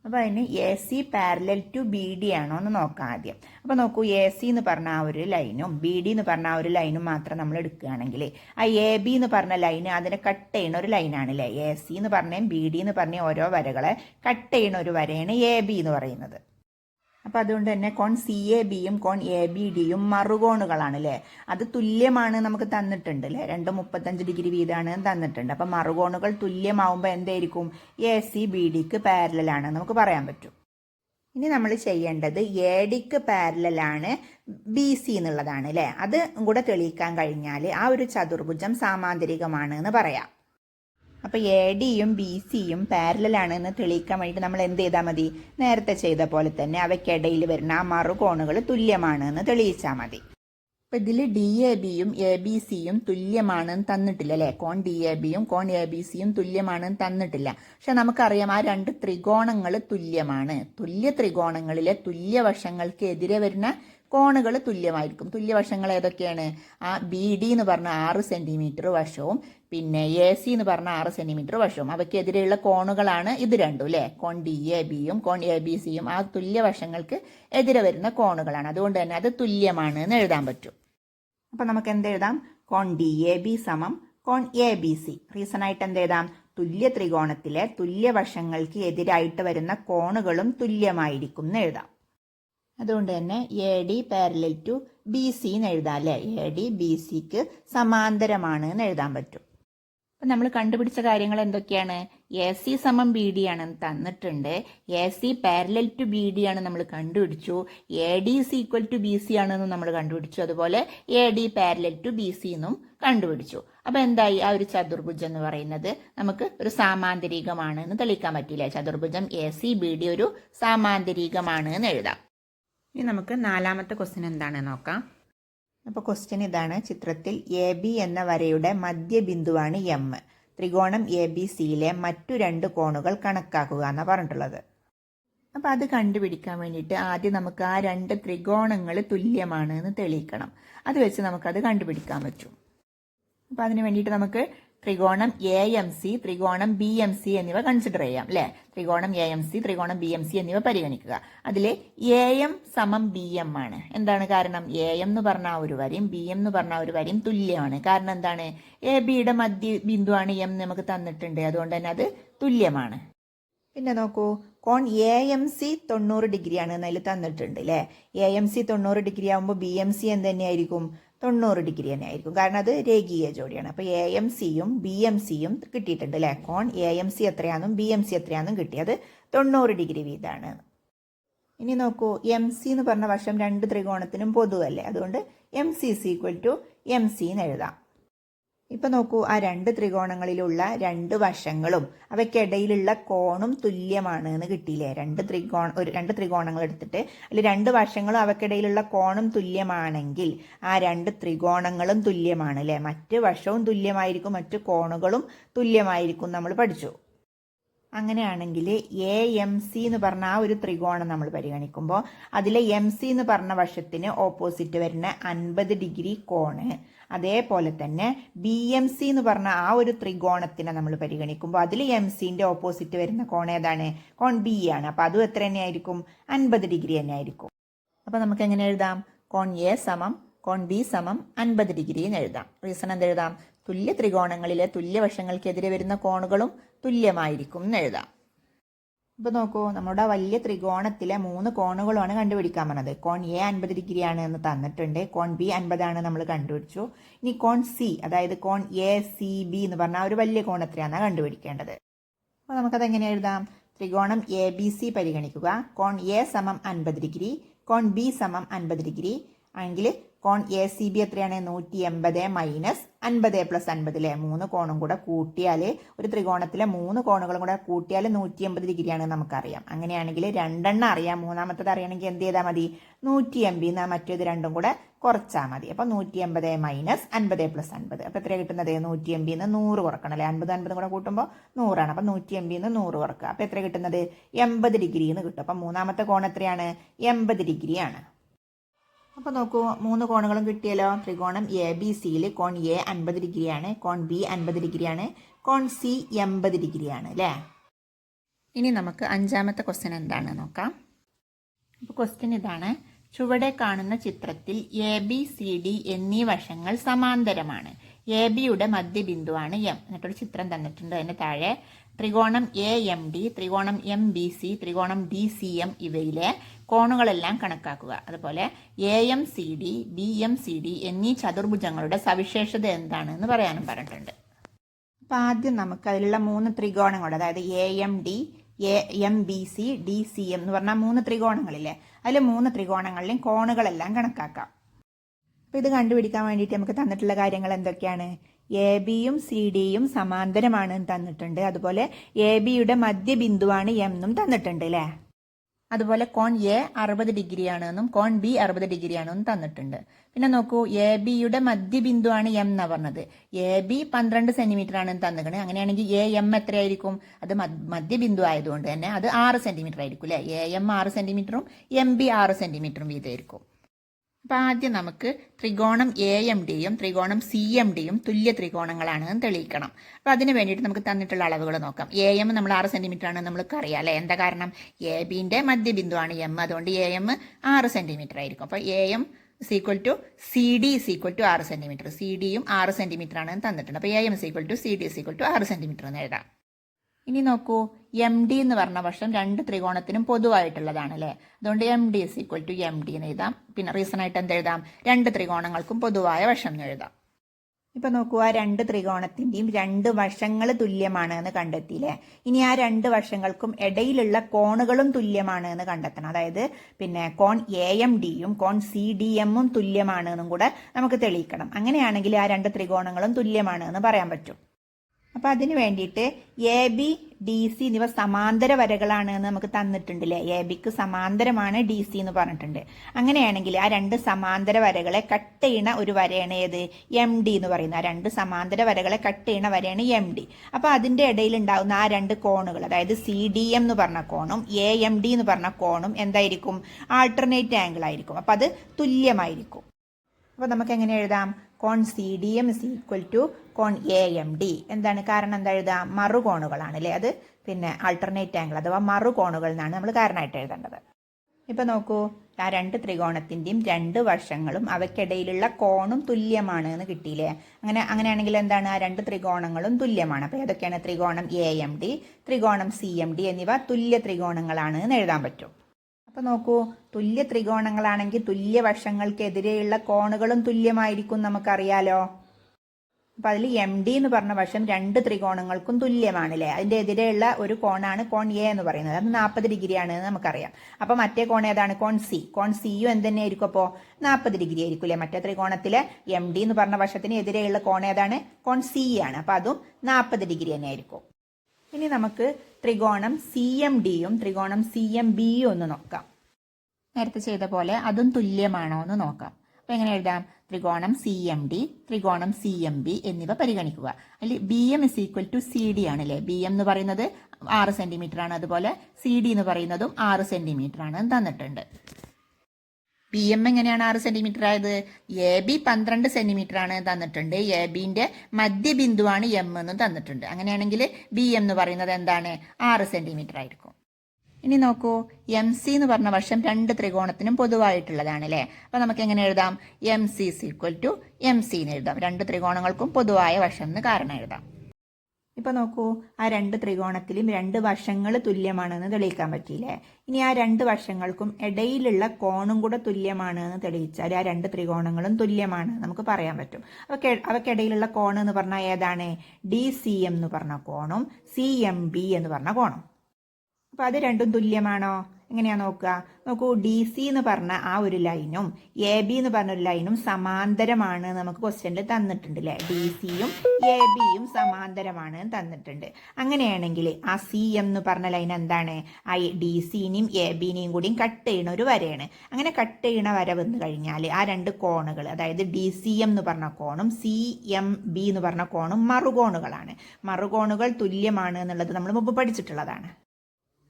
അപ്പോൾ അതിന് A C parallel to B D ആണോ എന്ന് നോക്കാം ആദ്യം. അപ്പോൾ നോക്കൂ എ സി എന്ന് പറഞ്ഞ ആ ഒരു ലൈനും ബി ഡി എന്ന് പറഞ്ഞ ആ ഒരു ലൈനും മാത്രം നമ്മൾ എടുക്കുകയാണെങ്കിൽ ആ എ ബി എന്ന് പറഞ്ഞ ലൈന് അതിനെ കട്ട് ചെയ്യുന്ന ഒരു ലൈനാണല്ലേ എ സി എന്ന് പറഞ്ഞ ബി ഡി എന്ന് പറഞ്ഞ ഓരോ വരകളെ കട്ട് ചെയ്യുന്ന ഒരു വരയാണ് എ ബി എന്ന് പറയുന്നത്. അപ്പോൾ അതുകൊണ്ട് തന്നെ കോൺ സി എ ബിയും കോൺ എ ബി ഡിയും മറുകോണുകളാണ് അല്ലേ അത് തുല്യമാണ് നമുക്ക് തന്നിട്ടുണ്ട് അല്ലേ? രണ്ട് മുപ്പത്തഞ്ച് ഡിഗ്രി വീതമാണ് തന്നിട്ടുണ്ട്. അപ്പം മറുകോണുകൾ തുല്യമാവുമ്പോൾ എന്തായിരിക്കും? എ സി ബി ഡിക്ക് പാരലാണ് നമുക്ക് പറയാൻ പറ്റും. ഇനി നമ്മൾ ചെയ്യേണ്ടത് എ ഡിക്ക് പാരലാണ് ബി സി എന്നുള്ളതാണ് അല്ലേ? അത് കൂടെ തെളിയിക്കാൻ കഴിഞ്ഞാൽ ആ ഒരു ചതുർഭുജം സാമാന്തരികമാണ് എന്ന് പറയാം. അപ്പോൾ എ ഡിയും ബി സിയും പാരലാണ് എന്ന് തെളിയിക്കാൻ വേണ്ടിയിട്ട് നമ്മൾ എന്ത് ചെയ്താൽ മതി? നേരത്തെ ചെയ്ത പോലെ തന്നെ അവയ്ക്കിടയിൽ വരുന്ന ആ മറുകോണുകൾ തുല്യമാണ് എന്ന് തെളിയിച്ചാൽ മതി. അപ്പോൾ ഇതിൽ ഡി എ ബിയും എ ബി സിയും തുല്യമാണെന്ന് തന്നിട്ടില്ല അല്ലേ? കോൺ ഡി എ ബിയും കോൺ എ ബി സിയും തുല്യമാണെന്ന് തന്നിട്ടില്ല. പക്ഷെ നമുക്കറിയാം ആ രണ്ട് ത്രികോണങ്ങൾ തുല്യമാണ്. തുല്യ ത്രികോണങ്ങളിലെ തുല്യ വശങ്ങൾക്ക് എതിരെ വരുന്ന കോണുകൾ തുല്യമായിരിക്കും. തുല്യവശങ്ങൾ ഏതൊക്കെയാണ്? ആ ബി ഡി എന്ന് പറഞ്ഞ ആറ് സെന്റിമീറ്റർ വശവും പിന്നെ എ സി എന്ന് പറഞ്ഞ ആറ് സെന്റിമീറ്റർ വശവും. അവയ്ക്കെതിരെയുള്ള കോണുകളാണ് ഇത് രണ്ടും അല്ലേ? കോൺ ഡി എ ബിയും കോൺ എ ബി സിയും ആ തുല്യവശങ്ങൾക്ക് എതിരെ വരുന്ന കോണുകളാണ്. അതുകൊണ്ട് തന്നെ അത് തുല്യമാണ് എന്ന് എഴുതാൻ പറ്റും. അപ്പൊ നമുക്ക് എന്ത് എഴുതാം? കോൺ ഡി എ ബി സമം കോൺ എ ബി സി റീസൺ ആയിട്ട് എന്ത് എഴുതാം? തുല്യ ത്രികോണത്തിലെ തുല്യവശങ്ങൾക്ക് എതിരായിട്ട് വരുന്ന കോണുകളും തുല്യമായിരിക്കും എന്ന് എഴുതാം. അതുകൊണ്ട് തന്നെ A D parallel to B C എന്ന് എഴുതാം അല്ലേ? എ ഡി ബി സിക്ക് സമാന്തരമാണ് എന്ന് എഴുതാൻ പറ്റും. അപ്പം നമ്മൾ കണ്ടുപിടിച്ച കാര്യങ്ങൾ എന്തൊക്കെയാണ്? എ സി സമം ബി ഡി ആണെന്ന് തന്നിട്ടുണ്ട്. A C parallel to B D ആണ് നമ്മൾ കണ്ടുപിടിച്ചു. A D C equal to B C ആണെന്ന് നമ്മൾ കണ്ടുപിടിച്ചു. അതുപോലെ A D parallel to B C എന്നും കണ്ടുപിടിച്ചു. അപ്പൊ എന്തായി? ആ ഒരു ചതുർഭുജം എന്ന് പറയുന്നത് നമുക്ക് ഒരു സാമാന്തരികമാണ് എന്ന് തെളിയിക്കാൻ പറ്റില്ല? ചതുർഭുജം എ സി ബി ഡി ഒരു സാമാന്തരികമാണ് എന്ന് എഴുതാം. ഇനി നമുക്ക് നാലാമത്തെ ക്വസ്റ്റ്യൻ എന്താണ് നോക്കാം. അപ്പോൾ ക്വസ്റ്റ്യൻ ഇതാണ് ചിത്രത്തിൽ എ ബി എന്ന വരയുടെ മധ്യബിന്ദുവാണ് എം. ത്രികോണം എ ബി സിയിലെ മറ്റു രണ്ട് കോണുകൾ കണക്കാക്കുക എന്നാണ് പറഞ്ഞിട്ടുള്ളത്. അപ്പോൾ അത് കണ്ടുപിടിക്കാൻ വേണ്ടിയിട്ട് ആദ്യം നമുക്ക് ആ രണ്ട് ത്രികോണങ്ങൾ തുല്യമാണ് എന്ന് തെളിയിക്കണം. അത് വെച്ച് നമുക്കത് കണ്ടുപിടിക്കാൻ പറ്റും. അപ്പോൾ അതിന് വേണ്ടിയിട്ട് നമുക്ക് ത്രികോണം എ എം സി ത്രികോണം ബി എം സി എന്നിവ കൺസിഡർ ചെയ്യാം അല്ലെ? ത്രികോണം എ എം സി ത്രികോണം ബി എം സി എന്നിവ പരിഗണിക്കുക. അതിൽ എ എം സമം ബി എം ആണ്. എന്താണ് കാരണം? എ എം എന്ന് പറഞ്ഞ ഒരു വരിയും ബി എം എന്ന് പറഞ്ഞ ഒരു വരിയും തുല്യമാണ്. കാരണം എന്താണ്? എ ബിയുടെ മധ്യ ബിന്ദുവാണ് എം നമുക്ക് തന്നിട്ടുണ്ട്. അതുകൊണ്ട് തന്നെ അത് തുല്യമാണ്. പിന്നെ നോക്കൂ കോൺ എ എം സി തൊണ്ണൂറ് ഡിഗ്രിയാണ് എന്നതിൽ തന്നിട്ടുണ്ട് അല്ലേ? എ എം സി തൊണ്ണൂറ് ഡിഗ്രി ആകുമ്പോൾ ബി എം സി എന്ത് തന്നെയായിരിക്കും? തൊണ്ണൂറ് ഡിഗ്രി തന്നെ ആയിരിക്കും. കാരണം അത് രേഖീയ ജോഡിയാണ്. അപ്പോൾ എ എം സിയും ബി എം സിയും കിട്ടിയിട്ടുണ്ട് അല്ലേ? കോൺ എ എം സി എത്രയാണെന്നും ബി എം സി എത്രയാണെന്നും കിട്ടിയത് തൊണ്ണൂറ് ഡിഗ്രി വീതമാണ്. ഇനി നോക്കൂ. എം സി എന്ന് പറഞ്ഞ വശം രണ്ട് ത്രികോണത്തിനും പൊതുവല്ലേ? അതുകൊണ്ട് M C C equal to M C എന്ന് എഴുതാം. ഇപ്പൊ നോക്കൂ ആ രണ്ട് ത്രികോണങ്ങളിലുള്ള രണ്ട് വശങ്ങളും അവയ്ക്കിടയിലുള്ള കോണും തുല്യമാണ് എന്ന് കിട്ടിയില്ലേ? രണ്ട് ത്രികോണ ഒരു രണ്ട് ത്രികോണങ്ങൾ എടുത്തിട്ട് അതിൽ രണ്ട് വശങ്ങളും അവയ്ക്കിടയിലുള്ള കോണും തുല്യമാണെങ്കിൽ ആ രണ്ട് ത്രികോണങ്ങളും തുല്യമാണ് അല്ലേ? മറ്റ് വശവും തുല്യമായിരിക്കും മറ്റു കോണുകളും തുല്യമായിരിക്കും നമ്മൾ പഠിച്ചു. അങ്ങനെയാണെങ്കിൽ എ എം സി എന്ന് പറഞ്ഞ ആ ഒരു ത്രികോണം നമ്മൾ പരിഗണിക്കുമ്പോൾ അതിലെ എം സി എന്ന് പറഞ്ഞ വശത്തിന് ഓപ്പോസിറ്റ് വരുന്ന അൻപത് ഡിഗ്രി കോണ്. അതേപോലെ തന്നെ ബി എം സി എന്ന് പറഞ്ഞ ആ ഒരു ത്രികോണത്തിനെ നമ്മൾ പരിഗണിക്കുമ്പോൾ അതിൽ എം സിന്റെ ഓപ്പോസിറ്റ് വരുന്ന കോൺ ഏതാണ്? കോൺ ബി ആണ്. അപ്പൊ അതും എത്ര തന്നെയായിരിക്കും? അൻപത് ഡിഗ്രി തന്നെ ആയിരിക്കും അപ്പൊ നമുക്ക് എങ്ങനെ എഴുതാം? കോൺ എ സമം കോൺ ബി സമം അൻപത് ഡിഗ്രി എന്ന് എഴുതാം. റീസൺ എന്ത് എഴുതാം തുല്യ ത്രികോണങ്ങളിലെ തുല്യവശങ്ങൾക്കെതിരെ വരുന്ന കോണുകളും തുല്യമായിരിക്കും എന്ന് എഴുതാം. ഇപ്പൊ നോക്കൂ നമ്മുടെ വലിയ ത്രികോണത്തിലെ മൂന്ന് കോണുകളാണ് കണ്ടുപിടിക്കാൻ പറഞ്ഞത്. കോൺ എ അൻപത് ഡിഗ്രി ആണ് എന്ന് തന്നിട്ടുണ്ട്. കോൺ ബി അൻപതാണ് നമ്മൾ കണ്ടുപിടിച്ചു. ഇനി കോൺ സി അതായത് കോൺ എ സി ബി എന്ന് പറഞ്ഞാൽ ഒരു വലിയ കോൺ എത്രയാണെന്ന് കണ്ടുപിടിക്കേണ്ടത്. അപ്പോൾ നമുക്കത് എങ്ങനെ എഴുതാം? ത്രികോണം എ ബി സി പരിഗണിക്കുക. കോൺ എ സമം അൻപത് ഡിഗ്രി കോൺ ബി സമം അൻപത് ഡിഗ്രി. ആണെങ്കിൽ കോൺ എ സി ബി എത്രയാണ്? നൂറ്റി എൺപത് മൈനസ് അൻപത് പ്ലസ് അൻപത് അല്ലേ മൂന്ന് കോണും കൂടെ കൂട്ടിയാൽ ഒരു ത്രികോണത്തിലെ മൂന്ന് കോണുകളും കൂടെ കൂട്ടിയാൽ നൂറ്റി എൺപത് ഡിഗ്രിയാണ് നമുക്കറിയാം. അങ്ങനെയാണെങ്കിൽ രണ്ടെണ്ണം അറിയാം. മൂന്നാമത്തത് അറിയണമെങ്കിൽ എന്ത് ചെയ്താൽ മതി? നൂറ്റി എൺപതിൽ എന്നാൽ മറ്റേത് രണ്ടും കൂടെ കുറച്ചാൽ മതി. അപ്പോൾ നൂറ്റി എൺപത് മൈനസ് അൻപത് പ്ലസ് അൻപത്. അപ്പോൾ എത്ര കിട്ടുന്നത്? നൂറ്റി എൺപതിൽ നിന്ന് നൂറ് കുറക്കണം അല്ലേ അൻപത് അൻപത് കൂടെ കൂട്ടുമ്പോൾ നൂറാണ്. അപ്പോൾ നൂറ്റി എൺപതിൽ നിന്ന് നൂറ് കുറക്കുക. അപ്പോൾ എത്ര കിട്ടുന്നത്? എൺപത് ഡിഗ്രി എന്ന് കിട്ടും. അപ്പൊ മൂന്നാമത്തെ കോൺ എത്രയാണ്? എൺപത് ഡിഗ്രിയാണ്. അപ്പോൾ നോക്കൂ മൂന്ന് കോണുകളും കിട്ടിയല്ലോ. ത്രികോണം എ ബി സിയിൽ കോൺ എ അൻപത് ഡിഗ്രിയാണ് കോൺ ബി അൻപത് ഡിഗ്രിയാണ് കോൺ സി എൺപത് ഡിഗ്രിയാണ് അല്ലേ? ഇനി നമുക്ക് അഞ്ചാമത്തെ ക്വസ്റ്റ്യൻ എന്താണ് നോക്കാം. അപ്പോൾ ക്വസ്റ്റ്യൻ ഇതാണ് ചുവടെ കാണുന്ന ചിത്രത്തിൽ എ ബി സി ഡി എന്നീ വശങ്ങൾ സമാന്തരമാണ്. എ ബിയുടെ മധ്യബിന്ദുവാണ് എം എന്നിട്ടൊരു ചിത്രം തന്നിട്ടുണ്ട് അതിന് താഴെ. ത്രികോണം എ എം ഡി ത്രികോണം എം ബി സി ത്രികോണം ഡി സി എം ഇവയിലെ കോണുകളെല്ലാം കണക്കാക്കുക. അതുപോലെ A M C D B M C D എന്നീ ചതുർഭുജങ്ങളുടെ സവിശേഷത എന്താണ് എന്ന് പറയാനും പറഞ്ഞിട്ടുണ്ട്. അപ്പം ആദ്യം നമുക്ക് അതിലുള്ള മൂന്ന് ത്രികോണങ്ങൾ അതായത് A M D A M B C D C M എന്ന് പറഞ്ഞാൽ മൂന്ന് ത്രികോണങ്ങളില്ലേ? അതിൽ മൂന്ന് ത്രികോണങ്ങളിലെയും കോണുകളെല്ലാം കണക്കാക്കാം. അപ്പോൾ ഇത് കണ്ടുപിടിക്കാൻ വേണ്ടിയിട്ട് നമുക്ക് തന്നിട്ടുള്ള കാര്യങ്ങൾ എന്തൊക്കെയാണ്? എ ബിയും സി ഡിയും സമാന്തരമാണ് തന്നിട്ടുണ്ട്. അതുപോലെ എ ബിയുടെ മധ്യബിന്ദുവാണ് എം എന്നും തന്നിട്ടുണ്ട് അല്ലേ? അതുപോലെ കോൺ എ അറുപത് ഡിഗ്രിയാണെന്നും കോൺ ബി അറുപത് ഡിഗ്രിയാണെന്നും തന്നിട്ടുണ്ട്. പിന്നെ നോക്കൂ എ ബിയുടെ മധ്യബിന്ദുവാണ് എം എന്നാ പറഞ്ഞത്. എ ബി പന്ത്രണ്ട് സെന്റിമീറ്റർ ആണ് തന്നിക്കണേ അങ്ങനെയാണെങ്കിൽ എ എം എത്രയായിരിക്കും? അത് മധ്യ മധ്യബിന്ദു ആയതുകൊണ്ട് തന്നെ അത് ആറ് സെന്റിമീറ്റർ ആയിരിക്കും അല്ലേ? എ എം ആറ് സെന്റിമീറ്ററും എം ബി ആറ് സെന്റിമീറ്ററും വീതമായിരിക്കും. അപ്പൊ ആദ്യം നമുക്ക് ത്രികോണം എ എം ഡിയും ത്രികോണം സി എം ഡിയും തുല്യ ത്രികോണങ്ങളാണ് എന്ന് തെളിയിക്കണം. അപ്പോൾ അതിന് വേണ്ടിയിട്ട് നമുക്ക് തന്നിട്ടുള്ള അളവുകൾ നോക്കാം. എ എം നമ്മൾ ആറ് സെന്റിമീറ്റർ ആണ് നമ്മൾക്ക് അറിയാം അല്ലെ? എന്താ കാരണം? എ ബിന്റെ മധ്യബിന്ദുവാണ് എം അതുകൊണ്ട് എ എം ആറ് സെന്റിമീറ്റർ ആയിരിക്കും. അപ്പോൾ A M is equal to C D is equal to ആറ് സെന്റിമീറ്റർ. സി ഡിയും ആറ് സെന്റിമീറ്റർ ആണ് തന്നിട്ടുണ്ട്. അപ്പോൾ A M is equal to C D is equal to ആറ് സെന്റിമീറ്റർ എന്ന് എഴുതാം. ഇനി നോക്കൂ എം ഡി എന്ന് പറഞ്ഞ വർഷം രണ്ട് ത്രികോണത്തിനും പൊതുവായിട്ടുള്ളതാണ് അല്ലേ അതുകൊണ്ട് M D is equal to M D എന്ന് എഴുതാം. പിന്നെ റീസൺ ആയിട്ട് എന്ത് എഴുതാം? രണ്ട് ത്രികോണങ്ങൾക്കും പൊതുവായ വശം എന്ന് എഴുതാം. ഇപ്പൊ നോക്കൂ ആ രണ്ട് ത്രികോണത്തിന്റെയും രണ്ട് വശങ്ങൾ തുല്യമാണ് എന്ന് കണ്ടെത്തിയില്ലേ ഇനി ആ രണ്ട് വശങ്ങൾക്കും ഇടയിലുള്ള കോണുകളും തുല്യമാണ് എന്ന് കണ്ടെത്തണം. അതായത് പിന്നെ കോൺ എ എം ഡിയും കോൺ സി ഡി എമ്മും തുല്യമാണ് എന്നും കൂടെ നമുക്ക് തെളിയിക്കണം. അങ്ങനെയാണെങ്കിൽ ആ രണ്ട് ത്രികോണങ്ങളും തുല്യമാണ് എന്ന് പറയാൻ പറ്റും. അപ്പൊ അതിന് വേണ്ടിയിട്ട് എ ബി ഡി സി എന്നിവ സമാന്തര വരകളാണ് എന്ന് നമുക്ക് തന്നിട്ടുണ്ടല്ലേ? എ ബിക്ക് സമാന്തരമാണ് ഡി സി എന്ന് പറഞ്ഞിട്ടുണ്ട്. അങ്ങനെയാണെങ്കിൽ ആ രണ്ട് സമാന്തര വരകളെ കട്ട് ചെയ്യണ ഒരു വരയാണ് ഏത്? എം ഡി എന്ന് പറയുന്നത്. ആ രണ്ട് സമാന്തര വരകളെ കട്ട് ചെയ്യണ വരയാണ് എം ഡി. അപ്പൊ അതിന്റെ ഇടയിൽ ഉണ്ടാകുന്ന ആ രണ്ട് കോണുകൾ അതായത് സി ഡി എം എന്ന് പറഞ്ഞ കോണും എ എം ഡി എന്ന് പറഞ്ഞ കോണും എന്തായിരിക്കും? ആൾട്ടർനേറ്റ് ആംഗിൾ ആയിരിക്കും. അപ്പോൾ അത് തുല്യമായിരിക്കും. അപ്പോൾ നമുക്ക് എങ്ങനെ എഴുതാം? കോൺ C D M is equal to cone A M D. എന്താണ് കാരണം എന്താ എഴുതാം മറുകോണുകളാണ് അല്ലേ അത്? പിന്നെ ആൾട്ടർനേറ്റ് ആംഗിൾ അഥവാ മറുകോണുകൾ എന്നാണ് നമ്മൾ കാരണമായിട്ട് എഴുതേണ്ടത്. ഇപ്പൊ നോക്കൂ ആ രണ്ട് ത്രികോണത്തിന്റെയും രണ്ട് വശങ്ങളും അവയ്ക്കിടയിലുള്ള കോണും തുല്യമാണ് എന്ന് കിട്ടിയില്ലേ? അങ്ങനെ അങ്ങനെയാണെങ്കിൽ എന്താണ്? ആ രണ്ട് ത്രികോണങ്ങളും തുല്യമാണ്. അപ്പൊ ഏതൊക്കെയാണ്? ത്രികോണം എ എം ഡി ത്രികോണം സി എം ഡി എന്നിവ തുല്യ ത്രികോണങ്ങളാണ് എന്ന് എഴുതാൻ പറ്റും. അപ്പൊ നോക്കൂ തുല്യ ത്രികോണങ്ങളാണെങ്കിൽ തുല്യ വശങ്ങൾക്കെതിരെയുള്ള കോണുകളും തുല്യമായിരിക്കും നമുക്കറിയാലോ. അപ്പൊ അതിൽ എം ഡി എന്ന് പറഞ്ഞ വശം രണ്ട് ത്രികോണങ്ങൾക്കും തുല്യമാണല്ലേ? അതിന്റെ എതിരെയുള്ള ഒരു കോണാണ് കോൺ എ എന്ന് പറയുന്നത്. അത് നാൽപ്പത് ഡിഗ്രിയാണ് എന്ന് നമുക്കറിയാം. അപ്പൊ മറ്റേ കോൺ ഏതാണ്? കോൺ സി കോൺ സിയും എന്ത് തന്നെയായിരിക്കും അപ്പോൾ നാൽപ്പത് ഡിഗ്രി ആയിരിക്കും അല്ലേ? മറ്റേ ത്രികോണത്തിലെ എം ഡി എന്ന് പറഞ്ഞ വശത്തിന് എതിരെയുള്ള കോൺ ഏതാണ്? കോൺ സി ആണ് അപ്പൊ അതും നാൽപ്പത് ഡിഗ്രി തന്നെ ആയിരിക്കും. ഇനി നമുക്ക് ത്രികോണം സി എം ഡിയും ത്രികോണം സി എം ബിയും ഒന്ന് നോക്കാം. നേരത്തെ ചെയ്ത പോലെ അതും തുല്യമാണോ എന്ന് നോക്കാം. അപ്പൊ എങ്ങനെ എഴുതാം? ത്രികോണം സി എം ഡി ത്രികോണം സി എം ബി എന്നിവ പരിഗണിക്കുക. അതിൽ B M is equal to C D ആണ് അല്ലേ ബി എം എന്ന് പറയുന്നത് ആറ് സെന്റിമീറ്റർ ആണ്. അതുപോലെ സി ഡി എന്ന് പറയുന്നതും ആറ് സെന്റിമീറ്റർ ആണ് തന്നിട്ടുണ്ട്. ബി എം എങ്ങനെയാണ് ആറ് സെന്റിമീറ്റർ ആയത്? എ ബി പന്ത്രണ്ട് സെന്റിമീറ്റർ ആണ് തന്നിട്ടുണ്ട്. എ ബിന്റെ മധ്യബിന്ദുവാണ് എം എന്ന് തന്നിട്ടുണ്ട്. അങ്ങനെയാണെങ്കിൽ ബി എന്ന് പറയുന്നത് എന്താണ്? ആറ് സെന്റിമീറ്റർ ആയിരിക്കും. ഇനി നോക്കൂ. എം സി എന്ന് പറഞ്ഞ വർഷം രണ്ട് ത്രികോണത്തിനും പൊതുവായിട്ടുള്ളതാണ് അല്ലേ? അപ്പൊ നമുക്ക് എങ്ങനെ എഴുതാം? M C equal to M C എന്ന് എഴുതാം. രണ്ട് ത്രികോണങ്ങൾക്കും പൊതുവായ വർഷം എന്ന് കാരണം എഴുതാം. ഇപ്പൊ നോക്കൂ ആ രണ്ട് ത്രികോണത്തിലും രണ്ട് വശങ്ങൾ തുല്യമാണെന്ന് തെളിയിക്കാൻ പറ്റിയില്ലേ? ഇനി ആ രണ്ട് വശങ്ങൾക്കും ഇടയിലുള്ള കോണും കൂടെ തുല്യമാണ് എന്ന് തെളിയിച്ചാൽ ആ രണ്ട് ത്രികോണങ്ങളും തുല്യമാണ്. നമുക്ക് പറയാൻ പറ്റും. അവക്ക് അവക്കിടയിലുള്ള കോൺ എന്ന് പറഞ്ഞാൽ ഏതാണ്? ഡി സി എം എന്ന് പറഞ്ഞ കോണും സി എം ബി എന്ന് പറഞ്ഞ കോണും. അപ്പൊ അത് രണ്ടും തുല്യമാണോ? എങ്ങനെയാ നോക്കുക? നോക്കൂ ഡി സി എന്ന് പറഞ്ഞ ആ ഒരു ലൈനും എ ബി എന്ന് പറഞ്ഞ ഒരു ലൈനും സമാന്തരമാണ് നമുക്ക് ക്വസ്റ്റ്യനിൽ തന്നിട്ടുണ്ട് അല്ലേ ഡി സിയും എ ബിയും സമാന്തരമാണ് തന്നിട്ടുണ്ട്. അങ്ങനെയാണെങ്കിൽ ആ സി എന്ന് പറഞ്ഞ ലൈൻ എന്താണ്? ആ ഡി സിനെയും എ ബിനെയും കൂടിയും കട്ട് ചെയ്യുന്ന ഒരു വരയാണ്. അങ്ങനെ കട്ട് ചെയ്യണ വര വന്ന് കഴിഞ്ഞാൽ ആ രണ്ട് കോണുകൾ അതായത് ഡി സി എം എന്ന് പറഞ്ഞ കോണും സി എം ബി എന്ന് പറഞ്ഞ കോണും മറുകോണുകളാണ്. മറുകോണുകൾ തുല്യമാണ് എന്നുള്ളത് നമ്മൾ മുമ്പ് പഠിച്ചിട്ടുള്ളതാണ്.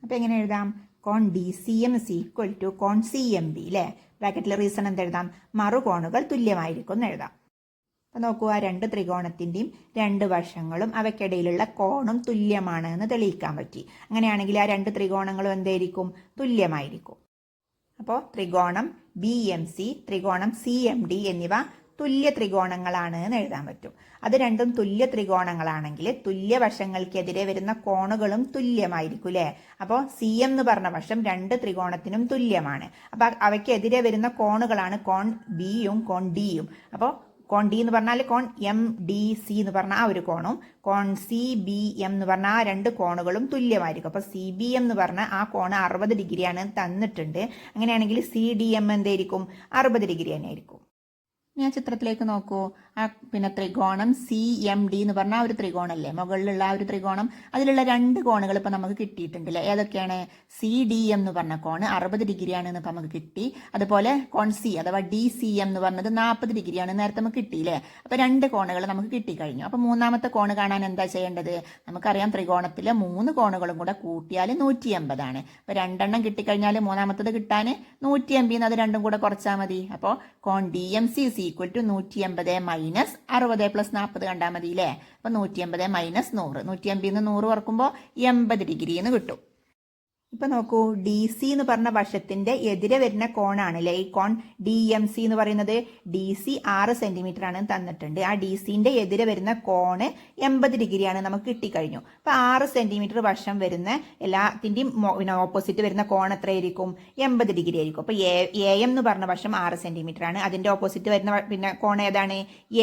അപ്പോൾ എങ്ങനെ എഴുതാം? കോൺ D C M is equal to cone C M B അല്ലേ ബ്രാക്കറ്റിൽ റീസൺ എന്തെഴുതാം? മറുകോണുകൾ തുല്യമായിരിക്കും എന്ന് എഴുതാം. അപ്പോൾ നോക്കുക ആ രണ്ട് ത്രികോണത്തിന്റെയും രണ്ട് വശങ്ങളും അവയ്ക്കിടയിലുള്ള കോണും തുല്യമാണ് എന്ന് തെളിയിക്കാൻ പറ്റി. അങ്ങനെയാണെങ്കിൽ ആ രണ്ട് ത്രികോണങ്ങളും എന്തായിരിക്കും? തുല്യമായിരിക്കും. അപ്പോൾ ത്രികോണം ബി എം സി ത്രികോണം സി എം ഡി എന്നിവ തുല്യ ത്രികോണങ്ങളാണ് എന്ന് എഴുതാൻ പറ്റും. അത് രണ്ടും തുല്യ ത്രികോണങ്ങളാണെങ്കിൽ തുല്യ വശങ്ങൾക്കെതിരെ വരുന്ന കോണുകളും തുല്യമായിരിക്കും അല്ലേ അപ്പോൾ സി എന്ന് പറഞ്ഞ വശം രണ്ട് ത്രികോണത്തിനും തുല്യമാണ്. അപ്പോൾ അവയ്ക്കെതിരെ വരുന്ന കോണുകളാണ് കോൺ ബിയും കോൺ ഡിയും അപ്പോൾ കോൺ ഡി എന്ന് പറഞ്ഞാൽ കോൺ എം ഡി സി എന്ന് പറഞ്ഞ ആ ഒരു കോണും കോൺ സി ബി എം എന്ന് പറഞ്ഞ ആ രണ്ട് കോണുകളും തുല്യമായിരിക്കും. അപ്പോൾ സി ബി എം എന്ന് പറഞ്ഞ ആ കോണ് അറുപത് ഡിഗ്രിയാണ് തന്നിട്ടുണ്ട്. അങ്ങനെയാണെങ്കിൽ സി ഡി എം എന്തായിരിക്കും അറുപത് ഡിഗ്രി തന്നെ ആയിരിക്കും ഇനി ആ ചിത്രത്തിലേക്ക് നോക്കൂ. ആ പിന്നെ ത്രികോണം സി എം ഡി എന്ന് പറഞ്ഞാൽ ആ ഒരു ത്രികോണല്ലേ? മുകളിലുള്ള ആ ഒരു ത്രികോണം. അതിലുള്ള രണ്ട് കോണുകൾ ഇപ്പം നമുക്ക് കിട്ടിയിട്ടുണ്ട് അല്ലേ ഏതൊക്കെയാണ്? സി ഡി എം എന്ന് പറഞ്ഞ കോണ് അറുപത് ഡിഗ്രിയാണ് ഇപ്പം നമുക്ക് കിട്ടി. അതുപോലെ കോൺ സി അഥവാ ഡി സി എം എന്ന് പറഞ്ഞത് നാൽപ്പത് ഡിഗ്രിയാണ് നേരത്തെ നമുക്ക് കിട്ടിയില്ലേ അപ്പോൾ രണ്ട് കോണുകൾ നമുക്ക് കിട്ടി കഴിഞ്ഞു അപ്പോൾ മൂന്നാമത്തെ കോണ് കാണാൻ എന്താ ചെയ്യേണ്ടത്? നമുക്കറിയാം ത്രികോണത്തിലെ മൂന്ന് കോണുകളും കൂടെ കൂട്ടിയാൽ നൂറ്റി എൺപതാണ് അപ്പോൾ രണ്ടെണ്ണം കിട്ടിക്കഴിഞ്ഞാൽ മൂന്നാമത്തത് കിട്ടാൻ നൂറ്റി നിന്ന് അത് രണ്ടും കൂടെ കുറച്ചാൽ മതി. അപ്പോൾ കോൺ D M C C equal to നൂറ്റി എൺപത് മൈനസ് അറുപത് പ്ലസ് നാൽപ്പത് കണ്ടാൽ മതി അല്ലേ അപ്പോൾ നൂറ്റി എൺപത് മൈനസ് നൂറ്. നൂറ്റി എൺപതിൽ നിന്ന് നൂറ് കുറക്കുമ്പോൾ എൺപത് ഡിഗ്രി എന്ന് കിട്ടും. ഇപ്പൊ നോക്കൂ ഡി സി എന്ന് പറഞ്ഞ വശത്തിന്റെ എതിരെ വരുന്ന കോണാണ് അല്ലേ ഈ കോൺ ഡി എം സി എന്ന് പറയുന്നത് ഡി സി ആറ് സെന്റിമീറ്റർ ആണ് തന്നിട്ടുണ്ട്. ആ ഡി സിന്റെ എതിരെ വരുന്ന കോണ് എൺപത് ഡിഗ്രിയാണ് നമുക്ക് കിട്ടിക്കഴിഞ്ഞു. അപ്പൊ ആറ് സെന്റിമീറ്റർ വശം വരുന്ന എല്ലാത്തിന്റെയും ഓപ്പോസിറ്റ് വരുന്ന കോൺ എത്രയായിരിക്കും? എൺപത് ഡിഗ്രി ആയിരിക്കും. അപ്പൊ എ എം എന്ന് പറഞ്ഞ വശം ആറ് സെന്റിമീറ്റർ ആണ്. അതിന്റെ ഓപ്പോസിറ്റ് വരുന്ന പിന്നെ കോൺ ഏതാണ്?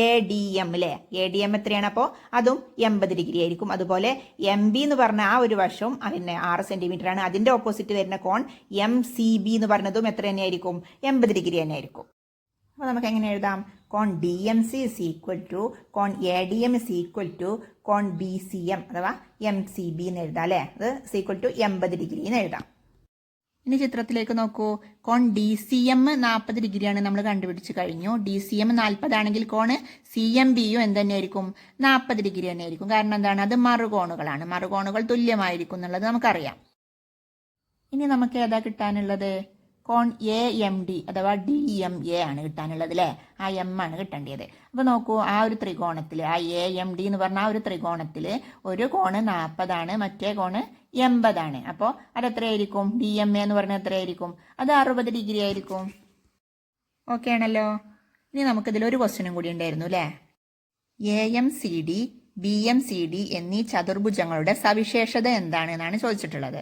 എ ഡി എം അല്ലേ എ ഡി എം എത്രയാണ് അപ്പോൾ അതും എൺപത് ഡിഗ്രി ആയിരിക്കും. അതുപോലെ എം ബി എന്ന് പറഞ്ഞ ആ ഒരു വശവും പിന്നെ ആറ് സെന്റിമീറ്റർ ആണ്. അതിന്റെ ഓപ്പോസിറ്റ് വരുന്ന കോൺ എം സി ബി എന്ന് പറഞ്ഞതും എത്ര തന്നെയായിരിക്കും? എൺപത് ഡിഗ്രി തന്നെ ആയിരിക്കും അപ്പോൾ നമുക്ക് എങ്ങനെ എഴുതാം? കോൺ D M C is equal to cone A D M is equal to cone B C M അഥവാ എം സി ബി എന്ന് എഴുതാം അല്ലേ? അത് ഈക്വൽ ടു എൺപത് ഡിഗ്രി എന്ന് എഴുതാം. ഇനി ചിത്രത്തിലേക്ക് നോക്കൂ. കോൺ ഡി സി എം നാൽപ്പത് ഡിഗ്രിയാണ് നമ്മൾ കണ്ടുപിടിച്ച് കഴിഞ്ഞു. ഡി സി എം നാൽപ്പതാണെങ്കിൽ കോണ് സി എം ബിയും എന്ത് തന്നെയായിരിക്കും? നാൽപ്പത് ഡിഗ്രി തന്നെയായിരിക്കും. കാരണം എന്താണ്? അത് മറുകോണുകളാണ്. മറുകോണുകൾ തുല്യമായിരിക്കും എന്നുള്ളത് നമുക്കറിയാം. ഇനി നമുക്ക് ഏതാ കിട്ടാനുള്ളത്? കോൺ എ എം ഡി അഥവാ ഡി എം എ ആണ് കിട്ടാനുള്ളത് അല്ലേ ആ എം ആണ് കിട്ടേണ്ടത്. അപ്പോൾ നോക്കൂ ആ ഒരു ത്രികോണത്തിൽ ആ എ എം ഡി എന്ന് പറഞ്ഞ ആ ഒരു ത്രികോണത്തിൽ ഒരു കോണ് നാൽപ്പതാണ് മറ്റേ കോണ് എൺപതാണ്. അപ്പോൾ അത് എത്രയായിരിക്കും? ഡി എം എ എന്ന് പറഞ്ഞാൽ എത്രയായിരിക്കും? അത് അറുപത് ഡിഗ്രി ആയിരിക്കും. ഓക്കെ ആണല്ലോ. ഇനി നമുക്കിതിൽ ഒരു ക്വസ്റ്റ്യനും കൂടി ഉണ്ടായിരുന്നു അല്ലേ A M C D B M C D എന്നീ ചതുർഭുജങ്ങളുടെ സവിശേഷത എന്താണ് എന്നാണ് ചോദിച്ചിട്ടുള്ളത്.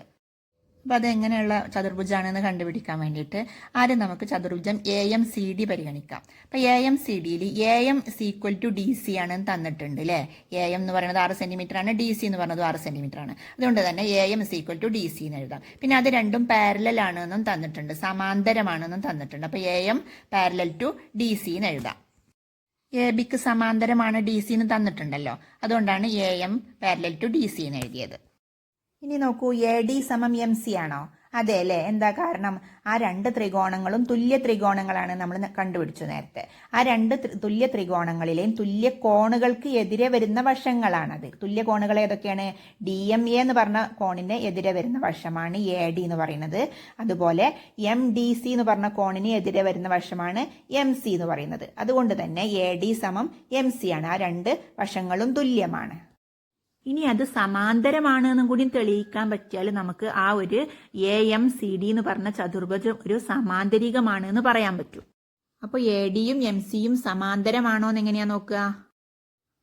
അപ്പോൾ അത് എങ്ങനെയുള്ള ചതുർഭുജാണെന്ന് കണ്ടുപിടിക്കാൻ വേണ്ടിയിട്ട് ആദ്യം നമുക്ക് ചതുർഭുജം എ എം സി ഡി പരിഗണിക്കാം. അപ്പോൾ എ എം സി ഡിയിൽ A M is equal to D C ആണ് തന്നിട്ടുണ്ട് അല്ലേ എ എം എന്ന് പറയുന്നത് ആറ് സെന്റിമീറ്റർ ആണ്. ഡി സി എന്ന് പറയുന്നത് ആറ് സെന്റിമീറ്റർ ആണ്. അതുകൊണ്ട് തന്നെ A M is equal to D C എന്ന് എഴുതാം. പിന്നെ അത് രണ്ടും പാരലൽ ആണെന്നും തന്നിട്ടുണ്ട്. സമാന്തരമാണെന്നും തന്നിട്ടുണ്ട്. അപ്പോൾ A M parallel to D C എന്ന് എഴുതാം. എ ബിക്ക് സമാന്തരമാണ് ഡി സി എന്ന് തന്നിട്ടുണ്ടല്ലോ. അതുകൊണ്ടാണ് A M parallel to D C എന്ന് എഴുതിയത്. ഇനി നോക്കൂ എ ഡി സമം എം സി ആണോ? അതെ അല്ലേ? എന്താ കാരണം? ആ രണ്ട് ത്രികോണങ്ങളും തുല്യ ത്രികോണങ്ങളാണ് നമ്മൾ കണ്ടുപിടിച്ചു നേരത്തെ. ആ രണ്ട് തുല്യ ത്രികോണങ്ങളിലെയും തുല്യ കോണുകൾക്ക് എതിരെ വരുന്ന വശങ്ങളാണത്. തുല്യ കോണുകൾ ഏതൊക്കെയാണ്? ഡി എം എ എന്ന് പറഞ്ഞ കോണിന് എതിരെ വരുന്ന വശമാണ് എ ഡി എന്ന് പറയുന്നത്. അതുപോലെ എം ഡി സി എന്ന് പറഞ്ഞ കോണിന് എതിരെ വരുന്ന വശമാണ് എം സി എന്ന് പറയുന്നത്. അതുകൊണ്ട് തന്നെ എ ഡി സമം എം സി ആണ്. ആ രണ്ട് വശങ്ങളും തുല്യമാണ്. ഇനി അത് സമാന്തരമാണ് എന്നും കൂടി തെളിയിക്കാൻ പറ്റിയാൽ നമുക്ക് ആ ഒരു എ എം സി ഡി എന്ന് പറഞ്ഞ ചതുർഭുജം ഒരു സമാന്തരികമാണ് എന്ന് പറയാൻ പറ്റും. അപ്പോൾ എ ഡിയും എം സിയും സമാന്തരമാണോ എന്ന് എങ്ങനെയാ നോക്കുക?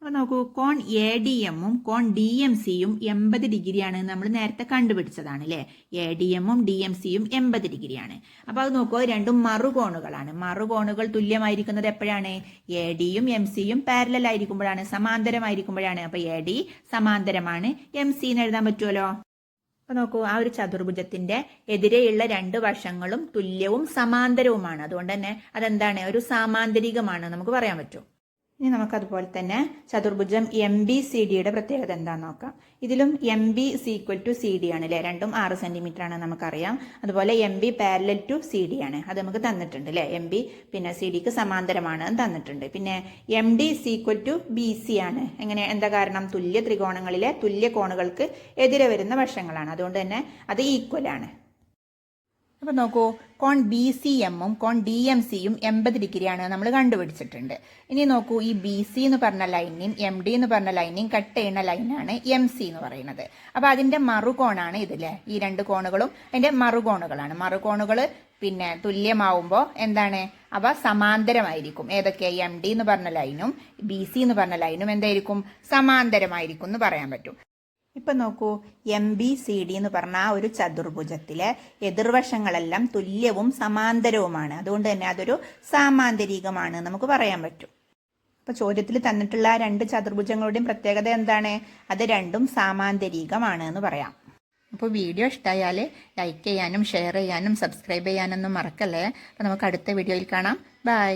അപ്പോൾ നോക്കൂ കോൺ എ ഡി എമ്മും കോൺ ഡി എം സിയും എൺപത് ഡിഗ്രിയാണ് നമ്മൾ നേരത്തെ കണ്ടുപിടിച്ചതാണ് അല്ലേ എ ഡി എമ്മും ഡി എം സിയും എൺപത് ഡിഗ്രിയാണ്. അപ്പോൾ അത് നോക്കുക രണ്ടും മറുകോണുകളാണ്. മറുകോണുകൾ തുല്യമായിരിക്കുന്നത് എപ്പോഴാണ്? എ ഡിയും എം സിയും പാരലൽ ആയിരിക്കുമ്പോഴാണ് സമാന്തരമായിരിക്കുമ്പോഴാണ്. അപ്പോൾ എ ഡി സമാന്തരമാണ് എം സി എന്ന് എഴുതാൻ പറ്റുമല്ലോ അപ്പോൾ നോക്കൂ ആ ഒരു ചതുർഭുജത്തിന്റെ എതിരെയുള്ള രണ്ട് വശങ്ങളും തുല്യവും സമാന്തരവുമാണ്. അതുകൊണ്ട് തന്നെ അതെന്താണ്? ഒരു സാമാന്തരികമാണ്. നമുക്ക് പറയാൻ പറ്റും. ഇനി നമുക്ക് അതുപോലെ തന്നെ ചതുർഭുജം എം ബി സി ഡിയുടെ പ്രത്യേകത എന്താണെന്ന് നോക്കാം. ഇതിലും M B is equal to C D ആണ് അല്ലേ രണ്ടും ആറ് സെന്റിമീറ്റർ ആണ് നമുക്കറിയാം. അതുപോലെ M B parallel to C D ആണ്. അത് നമുക്ക് തന്നിട്ടുണ്ട് അല്ലേ എം ബി പിന്നെ സി ഡിക്ക് സമാന്തരമാണ് തന്നിട്ടുണ്ട്. പിന്നെ M D is equal to B C ആണ്. എങ്ങനെ? എന്താ കാരണം? തുല്യ ത്രികോണങ്ങളിലെ തുല്യ കോണുകൾക്ക് എതിരെ വരുന്ന വശങ്ങളാണ്. അതുകൊണ്ട് തന്നെ അത് ഈക്വൽ ആണ്. അപ്പോൾ നോക്കൂ കോൺ ബി സി എമ്മും കോൺ ഡി എം സിയും എൺപത് ഡിഗ്രിയാണ് നമ്മൾ കണ്ടുപിടിച്ചിട്ടുണ്ട്. ഇനി നോക്കൂ ഈ ബി സി എന്ന് പറഞ്ഞ ലൈനിയും എം ഡി എന്ന് പറഞ്ഞ ലൈനിയും കട്ട് ചെയ്യുന്ന ലൈനാണ് എം സി എന്ന് പറയുന്നത്. അപ്പോൾ അതിന്റെ മറുകോണാണ് ഇതിലെ. ഈ രണ്ട് കോണുകളും അതിന്റെ മറുകോണുകളാണ്. മറുകോണുകൾ പിന്നെ തുല്യമാവുമ്പോൾ എന്താണ്? അവ സമാന്തരമായിരിക്കും. ഏതൊക്കെ? എം ഡി എന്ന് പറഞ്ഞ ലൈനും ബി സി എന്ന് പറഞ്ഞ ലൈനും എന്തായിരിക്കും? സമാന്തരമായിരിക്കും എന്ന് പറയാൻ പറ്റും. ഇപ്പൊ നോക്കൂ എം ബി സി ഡി എന്ന് പറഞ്ഞ ആ ഒരു ചതുർഭുജത്തിലെ എതിർവശങ്ങളെല്ലാം തുല്യവും സമാന്തരവുമാണ്. അതുകൊണ്ട് തന്നെ അതൊരു സാമാന്തരികമാണ് നമുക്ക് പറയാൻ പറ്റും. അപ്പോൾ ചോദ്യത്തിൽ തന്നിട്ടുള്ള രണ്ട് ചതുർഭുജങ്ങളുടെയും പ്രത്യേകത എന്താണ്? അത് രണ്ടും സാമാന്തരികമാണ് എന്ന് പറയാം. അപ്പോൾ വീഡിയോ ഇഷ്ടമായാൽ ലൈക്ക് ചെയ്യാനും ഷെയർ ചെയ്യാനും സബ്സ്ക്രൈബ് ചെയ്യാനൊന്നും മറക്കല്ലേ? അപ്പോൾ നമുക്ക് അടുത്ത വീഡിയോയിൽ കാണാം. ബൈ.